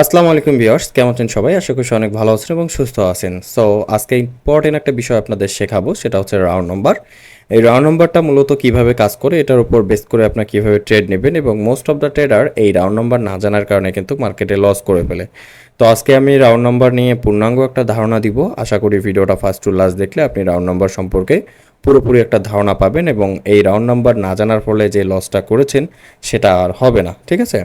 আসসালামু আলাইকুম ভিউয়ার্স, কেমন আছেন সবাই? আশা করি অনেক ভালো আছেন এবং সুস্থ আছেন। সো আজকে ইম্পর্টেন্ট একটা বিষয় আপনাদের শেখাবো, সেটা হচ্ছে রাউন্ড নম্বর এই রাউন্ড নম্বরটা মূলত কীভাবে কাজ করে, এটার উপর বেস করে আপনার কীভাবে ট্রেড নেবেন এবং মোস্ট অফ দ্য ট্রেডার এই রাউন্ড নম্বর না জানার কারণে কিন্তু মার্কেটে লস করে ফেলে। তো আজকে আমি রাউন্ড নম্বর নিয়ে পূর্ণাঙ্গ একটা ধারণা দিব। আশা করি ভিডিওটা ফার্স্ট টু লাস্ট দেখলে আপনি রাউন্ড নম্বর সম্পর্কে পুরোপুরি একটা ধারণা পাবেন এবং এই রাউন্ড নাম্বার না জানার ফলে যে লসটা করেছেন, সেটা আর হবে না, ঠিক আছে?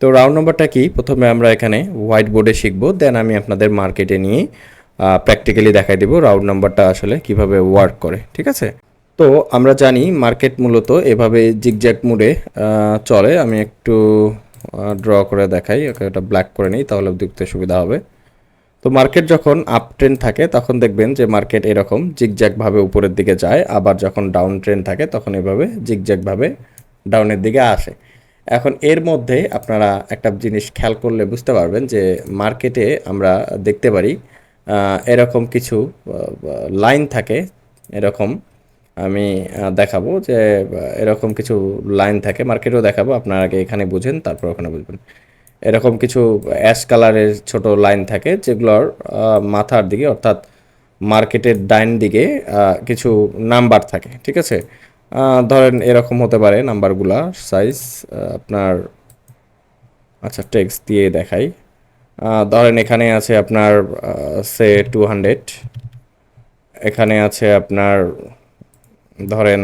তো রাউন্ড নাম্বারটা কি? প্রথমে আমরা এখানে হোয়াইট বোর্ডে শিখব দেন আমি আপনাদের মার্কেটে নিয়ে প্র্যাকটিক্যালি দেখাই দেবো রাউন্ড নাম্বারটা আসলে কীভাবে ওয়ার্ক করে, ঠিক আছে? তো আমরা জানি মার্কেট মূলত এভাবে জিগজ্যাগ মুডে চলে। আমি একটু ড্র করে দেখাই, ওকে ওটা ব্ল্যাক করে নিই, তাহলে দেখতে সুবিধা হবে। তো মার্কেট যখন আপ ট্রেন্ড থাকে, তখন দেখবেন যে মার্কেট এরকম জিগজ্যাগভাবে উপরের দিকে যায়, আবার যখন ডাউন ট্রেন্ড থাকে, তখন এভাবে জিগজ্যাগভাবে ডাউনের দিকে আসে। এখন এর মধ্যে আপনারা একটা জিনিস খেয়াল করলে বুঝতে পারবেন যে মার্কেটে আমরা দেখতে পারি এরকম কিছু লাইন থাকে। এরকম আমি দেখাবো যে এরকম কিছু লাইন থাকে। মার্কেটেও দেখাবো, আপনারা আগে এখানে বুঝেন, তারপর ওখানে বুঝবেন। এরকম কিছু অ্যাশ কালারের ছোট লাইন থাকে, যেগুলোর মাথার দিকে, অর্থাৎ মার্কেটের ডাইন দিকে কিছু নাম্বার থাকে, ঠিক আছে? ধরেন এরকম হতে পারে নাম্বারগুলা সাইজ আপনার আচ্ছা টেক্সট দিয়ে দেখাই। ধরেন এখানে আছে আপনার সে টু হান্ড্রেড এখানে আছে আপনার, ধরেন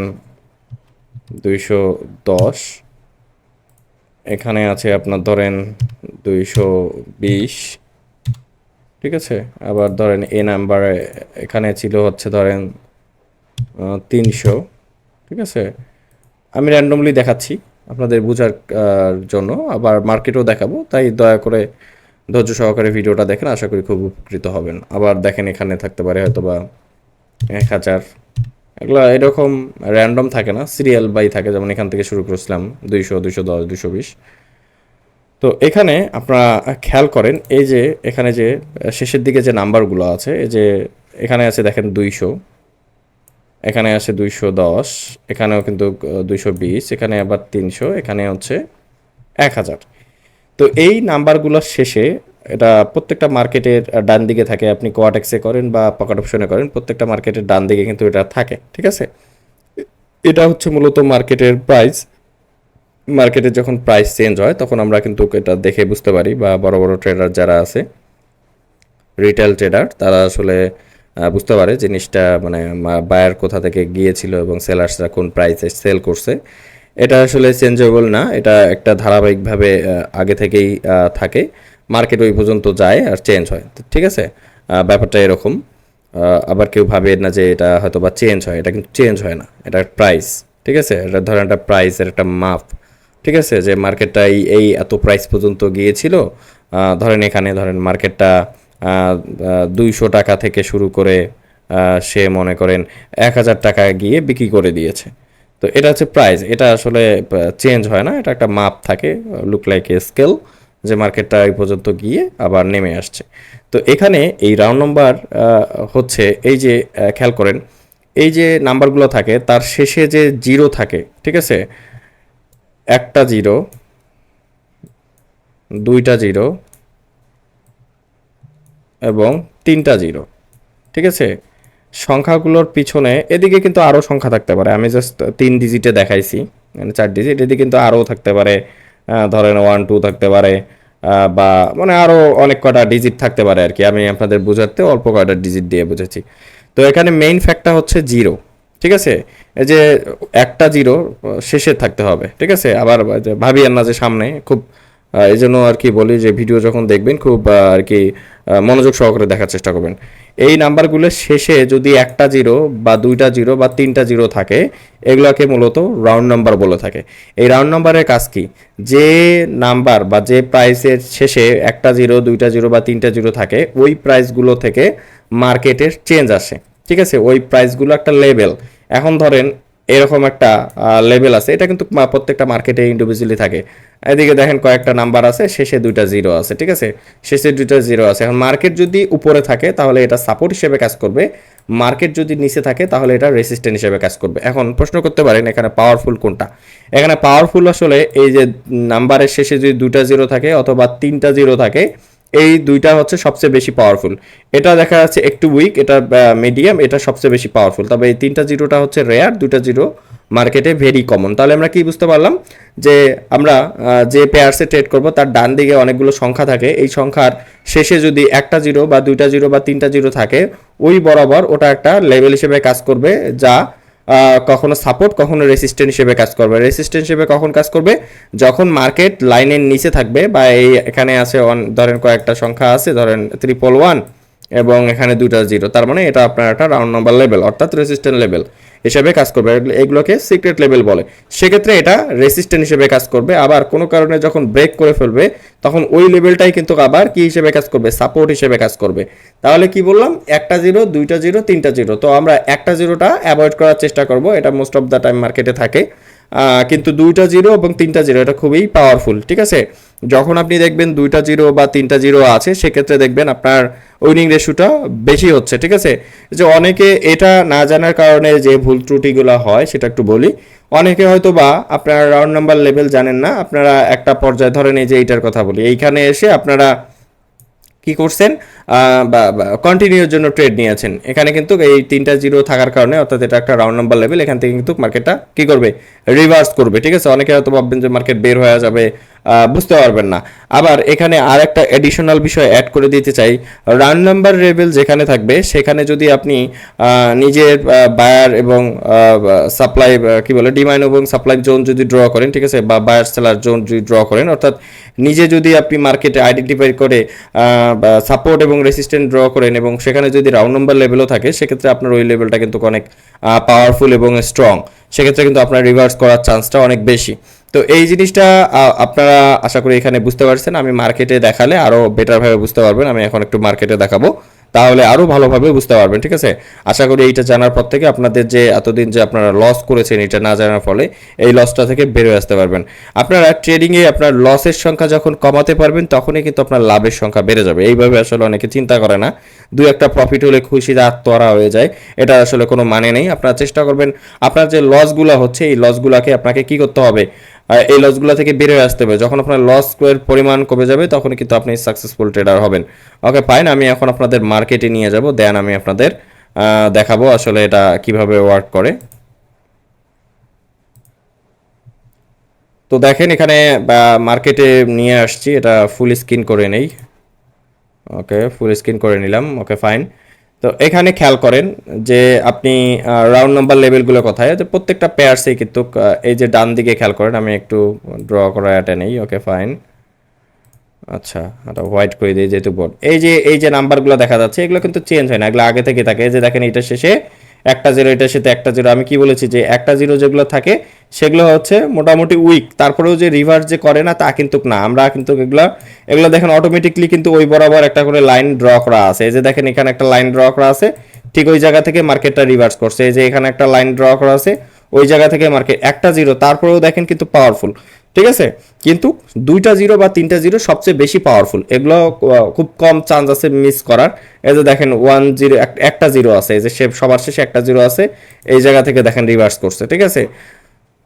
দুইশো দশ। এখানে আছে আপনার, ধরেন দুইশো বিশ। ঠিক আছে? আবার ধরেন এ নাম্বারে, এখানে ছিল হচ্ছে ধরেন তিনশো। ঠিক আছে? আমি র্যান্ডমলি দেখাচ্ছি আপনাদের বোঝার জন্য, আবার মার্কেটও দেখাবো, তাই দয়া করে ধৈর্য সহকারে ভিডিওটা দেখেন, আশা করি খুব উপকৃত হবেন। আবার দেখেন এখানে থাকতে পারে হয়তো বা এক হাজার। এগুলো এরকম র্যান্ডম থাকে না সিরিয়াল বাই থাকে, যেমন এখান থেকে শুরু করেছিলাম, দুইশো দুইশো দশ, দুইশো বিশ। তো এখানে আপনারা খেয়াল করেন, এই যে এখানে যে শেষের দিকে যে নাম্বারগুলো আছে, এই যে এখানে আছে দেখেন দুইশো। এখানে আছে দুইশো দশ, এখানেও কিন্তু দুইশো বিশ, এখানে আবার তিনশো, এখানে হচ্ছে এক হাজার। তো এই নাম্বারগুলোর শেষে, এটা প্রত্যেকটা মার্কেটের ডান দিকে থাকে, আপনি কোয়াটেক্সে করেন বা পকেট অপশনে করেন, প্রত্যেকটা মার্কেটের ডান দিকে কিন্তু এটা থাকে, ঠিক আছে? এটা হচ্ছে মূলত মার্কেটের প্রাইস মার্কেটে যখন প্রাইস চেঞ্জ হয়, তখন আমরা কিন্তু এটা দেখে বুঝতে পারি, বা বড় বড় ট্রেডার যারা আছে রিটেল ট্রেডার তারা আসলে বুঝতে পারে জিনিসটা মানে বায়ার কোথা থেকে গিয়েছিল এবং সেলার্সরা কোন প্রাইসে সেল করছে। এটা আসলে চেঞ্জেবল না, এটা একটা ধারাবাহিকভাবে আগে থেকেই থাকে। মার্কেট ওই পর্যন্ত যায় আর চেঞ্জ হয়। ঠিক আছে ব্যাপারটা এরকম। আবার কেউ ভাবে না যে এটা হয়তো বা চেঞ্জ হয়, এটা কিন্তু চেঞ্জ হয় না। এটা প্রাইস ঠিক আছে? এটা ধরেন একটা প্রাইসের একটা মাপ, ঠিক আছে? যে মার্কেটটা এই এই এত প্রাইস পর্যন্ত গিয়েছিল। ধরেন এখানে, ধরেন মার্কেটটা দুইশো টাকা থেকে শুরু করে সে মনে করেন এক হাজার টাকা গিয়ে বিক্রি করে দিয়েছে। তো এটা হচ্ছে প্রাইস এটা আসলে চেঞ্জ হয় না। এটা একটা মাপ থাকে লুক লাইক এ স্কেল যে মার্কেটটা এই পর্যন্ত গিয়ে আবার নেমে আসছে। তো এখানে এই রাউন্ড নাম্বার হচ্ছে এই যে খেয়াল করেন, এই যে নাম্বারগুলো থাকে, তার শেষে যে জিরো থাকে, ঠিক আছে? একটা জিরো দুইটা জিরো এবং তিনটা জিরো। ঠিক আছে? সংখ্যাগুলোর পিছনে, এদিকে কিন্তু আরও সংখ্যা থাকতে পারে। আমি জাস্ট তিন ডিজিটে দেখাইছি। মানে চার ডিজিট এদিকে কিন্তু আরও থাকতে পারে। ধরেন ওয়ান টু থাকতে পারে। বা মানে আরও অনেক কটা ডিজিট থাকতে পারে আর কি। আমি আপনাদের বোঝাতে অল্প কয়টা ডিজিট দিয়ে বুঝেছি। তো এখানে মেইন ফ্যাক্টটা হচ্ছে জিরো ঠিক আছে? এই যে একটা জিরো শেষে থাকতে হবে। ঠিক আছে? আবার ভাবিয়েন না যে সামনে খুব এই জন্য আর কি বলি যে ভিডিও যখন দেখবেন খুব আর কি মনোযোগ সহকারে দেখার চেষ্টা করবেন। এই নাম্বারগুলোর শেষে যদি একটা জিরো বা দুইটা জিরো বা তিনটা জিরো থাকে, এগুলোকে মূলত রাউন্ড নাম্বার বলে থাকে। এই রাউন্ড নাম্বারের কাজ কি? যে নাম্বার বা যে প্রাইসের শেষে একটা জিরো দুইটা জিরো বা তিনটা জিরো থাকে, ওই প্রাইসগুলো থেকে মার্কেটের চেঞ্জ আসে। ঠিক আছে? ওই প্রাইসগুলো একটা লেভেল এখন ধরেন এরকম একটা লেভেল আছে। এটা কিন্তু প্রত্যেকটা মার্কেটে ইন্ডিভিজুয়ালি থাকে। এদিকে দেখেন কয়েকটা নাম্বার আছে, শেষে দুইটা জিরো আছে, ঠিক আছে? শেষে দুইটা জিরো আছে। এখন মার্কেট যদি উপরে থাকে, তাহলে এটা সাপোর্ট হিসেবে কাজ করবে। মার্কেট যদি নিচে থাকে, তাহলে এটা রেসিস্ট্যান্ট হিসেবে কাজ করবে। এখন প্রশ্ন করতে পারেন, এখানে পাওয়ারফুল কোনটা? এখানে পাওয়ারফুল আসলে এই যে নাম্বারের শেষে যদি দুইটা জিরো থাকে, অথবা তিনটা জিরো থাকে এই দুইটা হচ্ছে সবচেয়ে বেশি পাওয়ারফুল এটা দেখা যাচ্ছে একটু উইক এটা মিডিয়াম এটা সবচেয়ে বেশি পাওয়ারফুল তবে এই তিনটা জিরোটা হচ্ছে রেয়ার দুইটা জিরো মার্কেটে ভেরি কমন তাহলে আমরা কি বুঝতে পারলাম? যে আমরা যে পেয়ারসে ট্রেড করব, তার ডান দিকে অনেকগুলো সংখ্যা থাকে। এই সংখ্যার শেষে যদি একটা জিরো বা দুইটা জিরো বা তিনটা জিরো থাকে, ওই বরাবর ওটা একটা লেভেল হিসেবে কাজ করবে, যা কখনো সাপোর্ট কখনো রেসিস্ট্যান্ট হিসেবে কাজ করবে। রেসিস্ট্যান্ট হিসেবে কখন কাজ করবে? যখন মার্কেট লাইনের নিচে থাকবে, বা এই এখানে আছে ধরেন কয়েকটা সংখ্যা আছে, ধরেন ত্রিপল ওয়ান এবং এখানে দুটা জিরো তার মানে এটা আপনার একটা রাউন্ড নাম্বার লেভেল অর্থাৎ রেসিস্ট্যান্ট লেভেল হিসেবে কাজ করবে। এগুলোকে সিক্রেট লেভেল বলে। সেক্ষেত্রে এটা রেসিস্ট্যান্ট হিসেবে কাজ করবে। আবার কোনো কারণে যখন ব্রেক করে ফেলবে, তখন ওই লেভেলটাই কিন্তু আবার কি হিসেবে কাজ করবে? সাপোর্ট হিসেবে কাজ করবে। তাহলে কি বললাম? একটা জিরো দুইটা জিরো তিনটা জিরো তো আমরা একটা জিরোটা অ্যাভয়েড করার চেষ্টা করব। এটা মোস্ট অফ দ্য টাইম মার্কেটে থাকে। কিন্তু দুইটা জিরো এবং তিনটা জিরো এটা খুবই পাওয়ারফুল ঠিক আছে? যখন আপনি দেখবেন দুইটা জিরো বা তিনটা জিরো আছে, সেক্ষেত্রে দেখবেন আপনার উইনিং রেশুটা বেশি হচ্ছে, ঠিক আছে? যে অনেকে এটা না জানার কারণে যে ভুল ত্রুটিগুলো হয়, সেটা একটু বলি। অনেকে হয়তো বা আপনারা রাউন্ড নাম্বার লেভেল জানেন না, আপনারা একটা পর্যায়ে ধরেন এই যে এইটার কথা বলি। এইখানে এসে আপনারা কি করছেন? কন্টিনিউর জন্য ট্রেড নিয়েছেন। এখানে কিন্তু এই তিনটা জিরো থাকার কারণে, অর্থাৎ এটা একটা রাউন্ড নাম্বার লেভেল এখান থেকে কিন্তু মার্কেটটা কি করবে? রিভার্স করবে, ঠিক আছে? অনেকে হয়তো ভাববেন যে মার্কেট বের হয়ে যাবে বুঝতে পারবেন না। আবার এখানে আর একটা এডিশনাল বিষয় অ্যাড করে দিতে চাই। রান নাম্বার লেভেল যেখানে থাকবে, সেখানে যদি আপনি নিজের বায়ার এবং সাপ্লাই কি বলে ডিমান্ড এবং সাপ্লাই জোন যদি ড্র করেন, ঠিক আছে, বা বায়ার সেলার জোন যদি ড্র করেন, অর্থাৎ নিজে যদি আপনি মার্কেটে আইডেন্টিফাই করে সাপোর্ট এবং রেসিস্ট্যান্ট ড্র করেন এবং সেখানে যদি রাউন্ড নাম্বার লেভেলও থাকে, সেক্ষেত্রে আপনার ওই লেভেলটা কিন্তু অনেক পাওয়ারফুল এবং স্ট্রং সেক্ষেত্রে কিন্তু আপনার রিভার্স করার চান্সটা অনেক বেশি। তো এই জিনিসটা আপনারা আশা করি এখানে বুঝতে পারছেন। আমি মার্কেটে দেখালে আরও বেটারভাবে বুঝতে পারবেন। আমি এখন একটু মার্কেটে দেখাবো। তাহলে আরও ভালোভাবে বুঝতে পারবেন, ঠিক আছে? আশা করি এইটা জানার পর থেকে আপনাদের যে এতদিন যে আপনারা লস করেছেন, এটা না জানার ফলে এই লসটা থেকে বেরোয় আসতে পারবেন। আপনারা ট্রেডিংয়ে আপনার লসের সংখ্যা যখন কমাতে পারবেন, তখনই কিন্তু আপনার লাভের সংখ্যা বেড়ে যাবে। এইভাবে আসলে অনেকে চিন্তা করে না। দু একটা প্রফিট হলে খুশিতে আত্মহারা হয়ে যায়। এটা আসলে কোনো মানে নেই। আপনারা চেষ্টা করবেন, আপনার যে লসগুলো হচ্ছে, এই লসগুলোকে আপনাকে কি করতে হবে? এই লসগুলো থেকে বেরিয়ে আসতে হবে। যখন আপনার লস পরিমাণ কমে যাবে তখন কিন্তু আপনি সাকসেসফুল ট্রেডার হবেন। ওকে ফাইন আমি এখন আপনাদের মার্কেটে নিয়ে যাব। দেন আমি আপনাদের দেখাবো আসলে এটা কীভাবে ওয়ার্ক করে। তো দেখেন এখানে মার্কেটে নিয়ে আসছি। এটা ফুল স্ক্রিন করে নেই। ওকে ফুল স্ক্রিন করে নিলাম। ওকে ফাইন তো এখানে খেয়াল করেন যে আপনি রাউন্ড নাম্বার লেভেলগুলো কোথায় যে প্রত্যেকটা পেয়ারসেই কিন্তু এই যে ডান দিকে খেয়াল করেন, আমি একটু ড্র করা এটা নেই ওকে ফাইন আচ্ছা এটা হোয়াইট করে দিই যেহেতু বোর্ড এই যে এই যে নাম্বারগুলো দেখা যাচ্ছে, এগুলো কিন্তু চেঞ্জ হয় না, এগুলো আগে থেকে থাকে যে দেখেন এটা শেষে একটা জিরো এটার সাথে একটা জিরো আমি কি বলেছি যে একটা জিরো যেগুলো থাকে, সেগুলো হচ্ছে মোটামুটি উইক তারপরেও যে রিভার্স যে করে না, তা কিন্তু না। আমরা কিন্তু এগুলো এগুলো দেখেন অটোমেটিকলি কিন্তু ওই বরাবর একটা করে লাইন ড্র করা আছে। এই যে দেখেন এখানে একটা লাইন ড্র করা আছে। ঠিক ওই জায়গা থেকে মার্কেটটা রিভার্স করছে। এই যে এখানে একটা লাইন ড্র করা আছে, ওই জায়গা থেকে মার্কেট একটা জিরো তারপরেও দেখেন কিন্তু পাওয়ারফুল ঠিক আছে? কিন্তু দুইটা জিরো বা তিনটা জিরো সবচেয়ে বেশি পাওয়ারফুল এগুলো খুব কম চান্স আছে মিস করার। এই যে দেখেন ওয়ান জিরো একটা জিরো আছে। এই যে সে, সবার শেষে একটা জিরো আছে। এই জায়গা থেকে দেখেন রিভার্স করছে, ঠিক আছে?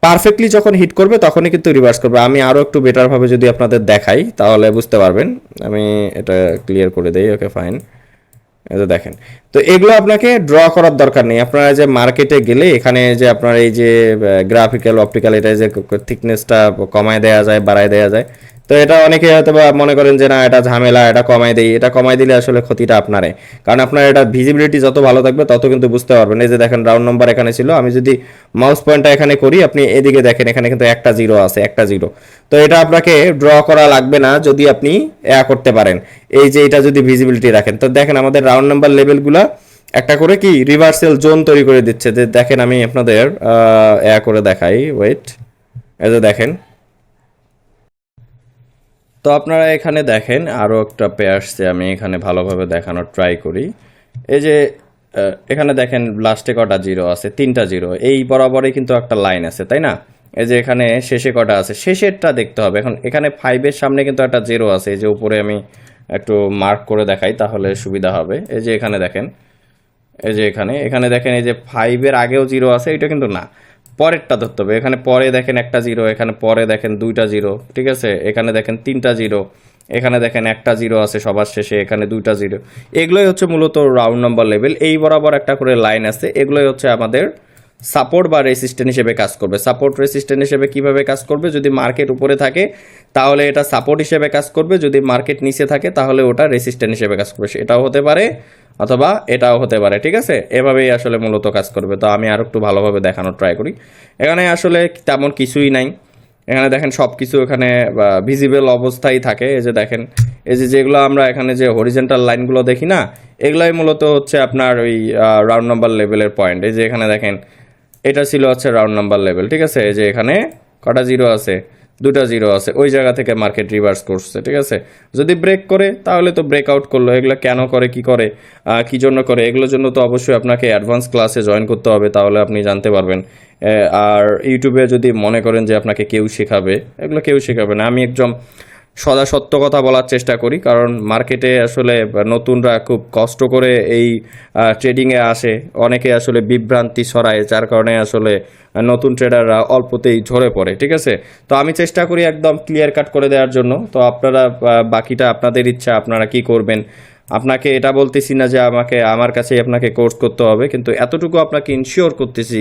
পারফেক্টলি যখন হিট করবে, তখনই কিন্তু রিভার্স করবে। আমি আরও একটু বেটারভাবে যদি আপনাদের দেখাই, তাহলে বুঝতে পারবেন। আমি এটা ক্লিয়ার করে দেই ওকে ফাইন এই দেখেন। তো এগুলো আপনাকে ড্র করার দরকার নেই। আপনারা যে মার্কেটে গেলে এখানে যে আপনার এই যে গ্রাফিক্যাল অপটিক্যাল এটা যে থিকনেসটা কমায় দেওয়া যায়, বাড়ায় দেওয়া যায় তো এটা অনেকে হয়তো বা মনে করেন যে না, এটা ঝামেলা, এটা কমায় দেই। এটা কমাই দিলে আসলে ক্ষতিটা আপনারে। কারণ আপনার এটা ভিজিবিলিটি যত ভালো থাকবে, তত কিন্তু বুঝতে পারবেন। এই যে দেখেন রাউন্ড নাম্বার এখানে ছিল, আমি যদি মাউস পয়েন্টটা এখানে করি, আপনি এদিকে দেখেন, এখানে কিন্তু একটা জিরো আছে, একটা জিরো তো এটা আপনাকে ড্র করা লাগবে না যদি আপনি এয়া করতে পারেন। এই যে এটা যদি ভিজিবিলিটি রাখেন। তো দেখেন, আমাদের রাউন্ড নাম্বার লেভেলগুলা একটা করে কি রিভার্সাল জোন তৈরি করে দিচ্ছে। যে দেখেন, আমি আপনাদের এয়া করে দেখাই ওয়েট এই যে দেখেন। তো আপনারা এখানে দেখেন আরও একটা পেয়ার্সে আমি এখানে ভালোভাবে দেখানোর ট্রাই করি। এই যে এখানে দেখেন লাস্টে কটা জিরো আছে, তিনটা জিরো এই বরাবরই কিন্তু একটা লাইন আছে, তাই না? এই যে এখানে শেষে কটা আছে, শেষেরটা দেখতে হবে। এখন এখানে ফাইভের সামনে কিন্তু একটা জিরো আছে, এই যে উপরে আমি একটু মার্ক করে দেখাই, তাহলে সুবিধা হবে। এই যে এখানে দেখেন, এই যে এখানে এখানে দেখেন, এই যে ফাইভের আগেও জিরো আছে, এটা কিন্তু না। পরেরটা ধরতে হবে। এখানে পরে দেখেন একটা জিরো, এখানে পরে দেখেন দুইটা জিরো, ঠিক আছে? এখানে দেখেন তিনটা জিরো, এখানে দেখেন একটা জিরো আছে সবার শেষে, এখানে দুইটা জিরো। এগুলোই হচ্ছে মূলত রাউন্ড নাম্বার লেভেল এই বরাবর একটা করে লাইন আছে। এগুলোই হচ্ছে আমাদের সাপোর্ট বা রেসিস্ট্যান্ট হিসেবে কাজ করবে। সাপোর্ট রেসিস্ট্যান্ট হিসেবে কীভাবে কাজ করবে? যদি মার্কেট উপরে থাকে, তাহলে এটা সাপোর্ট হিসেবে কাজ করবে। যদি মার্কেট নিচে থাকে, তাহলে ওটা রেসিস্ট্যান্ট হিসেবে কাজ করবে। এটাও হতে পারে অথবা এটাও হতে পারে, ঠিক আছে? এভাবেই আসলে মূলত কাজ করবে। তো আমি আর একটু ভালোভাবে দেখানোর ট্রাই করি। এখানে আসলে তেমন কিছুই নাই। এখানে দেখেন সব কিছু এখানে ভিজিবল অবস্থায় থাকে। এই যে দেখেন, এই যে যেগুলো আমরা এখানে যে হরিজেন্টাল লাইনগুলো দেখি না, এগুলাই মূলত হচ্ছে আপনার ওই রাউন্ড নাম্বার লেভেলের পয়েন্ট এই যে এখানে দেখেন, এটা ছিল হচ্ছে রাউন্ড নাম্বার লেভেল ঠিক আছে? এই যে এখানে কটা জিরো আছে? দুটা জিরো আছে। ওই জায়গা থেকে মার্কেট রিভার্স করছে, ঠিক আছে? যদি ব্রেক করে, তাহলে তো ব্রেক আউট করল। এগুলো কেন করে, কি করে কি জন্য করে, এগুলোর জন্য তো অবশ্যই আপনাকে অ্যাডভান্স ক্লাসে জয়েন করতে হবে, তাহলে আপনি জানতে পারবেন। আর ইউটিউবে যদি মনে করেন যে আপনাকে কেউ শেখাবে, এগুলো কেউ শেখাবে না। আমি একদম সদা সত্য কথা বলার চেষ্টা করি, কারণ মার্কেটে আসলে নতুনরা খুব কষ্ট করে এই ট্রেডিংয়ে আসে। অনেকে আসলে বিভ্রান্তি ছড়ায়, যার কারণে আসলে নতুন ট্রেডাররা অল্পতেই ঝরে পড়ে, ঠিক আছে? তো আমি চেষ্টা করি একদম ক্লিয়ার কাট করে দেওয়ার জন্য। তো আপনারা বাকিটা আপনাদের ইচ্ছা, আপনারা কি করবেন? আপনাকে এটা বলতেছি না যে আমাকে, আমার কাছেই আপনাকে কোর্স করতে হবে, কিন্তু এতটুকু আপনাকে ইনশিওর করতেছি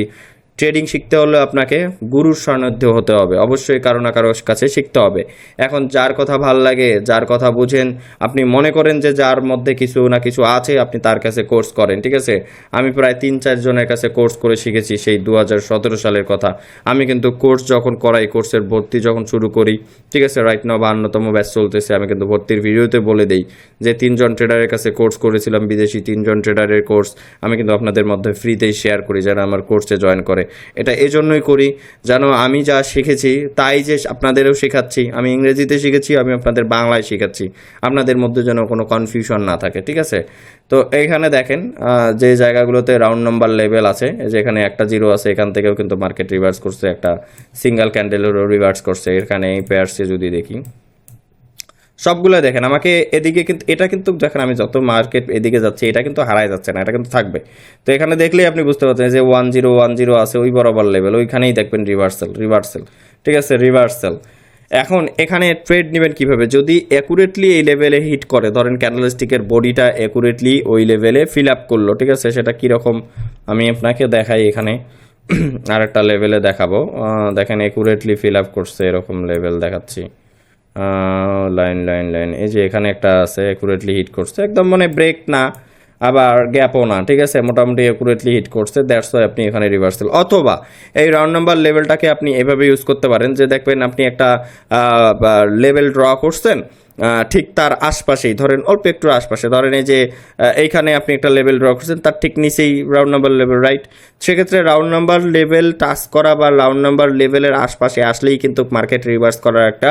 ট্রেডিং শিখতে হলে আপনাকে গুরুর সান্নিধ্য হতে হবে। অবশ্যই কারও না কারোর কাছে শিখতে হবে। এখন যার কথা ভালো লাগে, যার কথা বুঝেন, আপনি মনে করেন যে যার মধ্যে কিছু না কিছু আছে, আপনি তার কাছে কোর্স করেন, ঠিক আছে? আমি প্রায় তিন চারজনের কাছে কোর্স করে শিখেছি সেই দু হাজার সতেরো সালের কথা। আমি কিন্তু কোর্স যখন করাই, কোর্সের ভর্তি যখন শুরু করি, ঠিক আছে? রাইট নাও বাহান্নতম ব্যাচ চলতেছে, আমি কিন্তু ভর্তির ভিডিওতে বলে দিই যে তিনজন ট্রেডারের কাছে কোর্স করেছিলাম, বিদেশি তিনজন ট্রেডারের কোর্স। আমি কিন্তু আপনাদের মধ্যে ফ্রিতেই শেয়ার করি, যারা আমার কোর্সে জয়েন করে। এটা এজন্যই করি, যেন আমি যা শিখেছি, তাই যে আপনাদেরও শেখাচ্ছি। আমি ইংরেজিতে শিখেছি, আমি আপনাদের বাংলায় শেখাচ্ছি। আপনাদের মধ্যে যেন কোনো কনফিউশন না থাকে, ঠিক আছে? তো এইখানে দেখেন যে জায়গাগুলোতে রাউন্ড নাম্বার লেভেল আছে, এই যে এখানে একটা জিরো আছে, এখান থেকেও কিন্তু মার্কেট রিভার্স করছে, একটা সিঙ্গেল ক্যান্ডেলেরও রিভার্স করছে। এখানে এই পেয়ার্সে যদি দেখি সবগুলো দেখেন, আমাকে এদিকে কিন্তু, এটা কিন্তু দেখেন আমি যত মার্কেট এদিকে যাচ্ছে, এটা কিন্তু হারায় যাচ্ছে না, এটা কিন্তু থাকবে। তো এখানে দেখলেই আপনি বুঝতে পারছেন যে ওয়ান জিরো ওয়ান জিরো আছে, ওই বরাবর লেভেল ওইখানেই দেখবেন রিভার্সেল রিভার্সেল ঠিক আছে? রিভার্সেল এখন এখানে ট্রেড নেবেন কীভাবে? যদি অ্যাকুরেটলি এই লেভেলে হিট করে, ধরেন ক্যান্ডেলস্টিকের বডিটা অ্যাকুরেটলি ওই লেভেলে ফিল আপ করল, ঠিক আছে? সেটা কীরকম? আমি আপনাকে দেখাই এখানে। আর একটা লেভেলে দেখাবো। দেখেন অ্যাকুরেটলি ফিল আপ করছে, এরকম লেভেল দেখাচ্ছি। Line line line. এই যে এখানে একটা আছে অ্যাকুরেটলি হিট করছে। একদম মানে ব্রেক না, আবার গ্যাপও না, ঠিক আছে? মোটামুটি অ্যাকুরেটলি হিট করছে দ্যাটস ওয়াই আপনি এখানে রিভার্সাল অথবা এই রাউন্ড নাম্বার লেভেলটাকে আপনি এভাবে ইউজ করতে পারেন যে দেখবেন আপনি একটা লেভেল ড্র করছেন ঠিক তার আশপাশেই, ধরেন অল্প একটু আশপাশে, ধরেন এই যে এইখানে আপনি একটা লেভেল ড্র করছেন, তার ঠিক নিচেই রাউন্ড নাম্বার লেভেল রাইট সেক্ষেত্রে রাউন্ড নাম্বার লেভেল টাচ করা বা রাউন্ড নাম্বার লেভেলের আশপাশে আসলেই কিন্তু মার্কেট রিভার্স করার একটা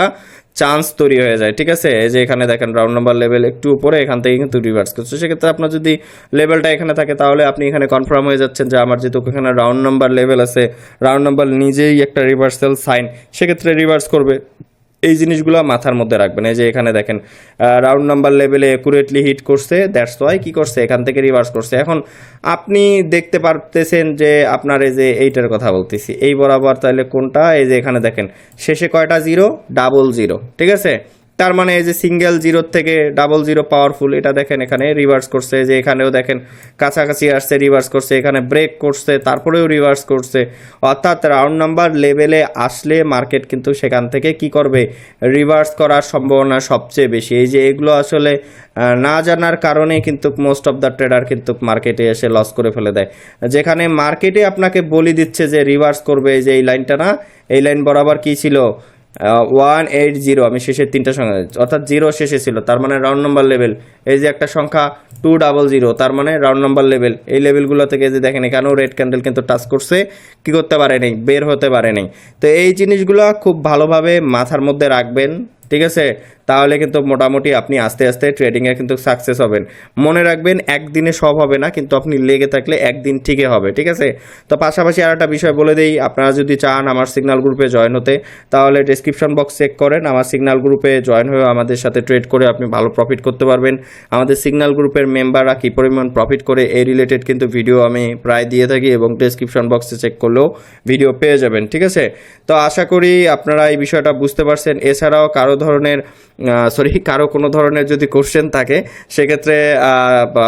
চান্স তৈরি হয়ে যায়, ঠিক আছে? এই যে এখানে দেখেন রাউন্ড নাম্বার লেভেল একটু উপরে, এখান থেকে কিন্তু রিভার্স করছে। সেক্ষেত্রে আপনার যদি লেভেলটা এখানে থাকে, তাহলে আপনি এখানে কনফার্ম হয়ে যাচ্ছেন যে আমার যেহেতু এখানে রাউন্ড নাম্বার লেভেল আছে রাউন্ড নাম্বার নিজেই একটা রিভার্সাল সাইন সেক্ষেত্রে রিভার্স করবে। এই জিনিসগুলো মাথার মধ্যে রাখবেন। এই যে এখানে দেখেন রাউন্ড নাম্বার লেভেলে একুরেটলি হিট করছে দ্যাটস ওয়াই কী করছে? এখান থেকে রিভার্স করছে। এখন আপনি দেখতে পারতেছেন যে আপনার এই যে এইটার কথা বলতেছি, এই বরাবর তাহলে কোনটা? এই যে এখানে দেখেন, শেষে কয়টা? জিরো ডাবল জিরো ঠিক আছে? তার মানে এই যে সিঙ্গেল জিরোর থেকে ডাবল জিরো পাওয়ারফুল এটা দেখেন এখানে রিভার্স করছে যে এখানেও দেখেন কাছাকাছি আসছে রিভার্স করছে, এখানে ব্রেক করছে, তারপরেও রিভার্স করছে। অর্থাৎ রাউন্ড নাম্বার লেভেলে আসলে মার্কেট কিন্তু সেখান থেকে কি করবে? রিভার্স করার সম্ভাবনা সবচেয়ে বেশি। এই যে এগুলো আসলে না জানার কারণে কিন্তু মোস্ট অফ দ্য ট্রেডার কিন্তু মার্কেটে এসে লস করে ফেলে দেয়। যেখানে মার্কেটে আপনাকে বলি দিচ্ছে যে রিভার্স করবে যে এই লাইনটা না, এই লাইন বরাবর কি ছিল? ওয়ান এইট জিরো আমি শেষের তিনটা সংখ্যা অর্থাৎ জিরো শেষে ছিল, তার মানে রাউন্ড নাম্বার লেভেল এই যে একটা সংখ্যা টু ডাবল জিরো তার মানে রাউন্ড নাম্বার লেভেল এই লেভেলগুলো থেকে যে দেখেন, এখানেও রেড ক্যান্ডেল কিন্তু টাচ করছে, কি করতে পারে নাই, বের হতে পারে নাই। তো এই জিনিসগুলো খুব ভালোভাবে মাথার মধ্যে রাখবেন, ঠিক আছে? তাহলে কিন্তু মোটামুটি আপনি আস্তে আস্তে ট্রেডিংয়ে কিন্তু সাকসেস হবেন। মনে রাখবেন, একদিনে সব হবে না, কিন্তু আপনি লেগে থাকলে একদিন ঠিকই হবে, ঠিক আছে? তো পাশাপাশি আর একটা বিষয় বলে দিই, আপনারা যদি চান আমার সিগনাল গ্রুপে জয়েন হতে, তাহলে ডিসক্রিপশন বক্স চেক করেন, আমার সিগনাল গ্রুপে জয়েন হয়ে আমাদের সাথে ট্রেড করে আপনি ভালো প্রফিট করতে পারবেন। আমাদের সিগনাল গ্রুপের মেম্বাররা কী পরিমাণ প্রফিট করে, এই রিলেটেড কিন্তু ভিডিও আমি প্রায় দিয়ে থাকি এবং ডিসক্রিপশন বক্সে চেক করলেও ভিডিও পেয়ে যাবেন, ঠিক আছে? তো আশা করি আপনারা এই বিষয়টা বুঝতে পারছেন। এছাড়াও কারও ধরনের সরি কারও কোনো ধরনের যদি কোশ্চেন থাকে, সেক্ষেত্রে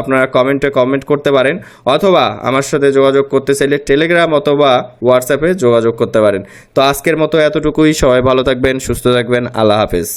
আপনারা কমেন্টে কমেন্ট করতে পারেন, অথবা আমার সাথে যোগাযোগ করতে চাইলে টেলিগ্রাম অথবা হোয়াটসঅ্যাপে যোগাযোগ করতে পারেন। তো আজকের মতো এতটুকুই, সবাই ভালো থাকবেন, সুস্থ থাকবেন, আল্লাহ হাফেজ।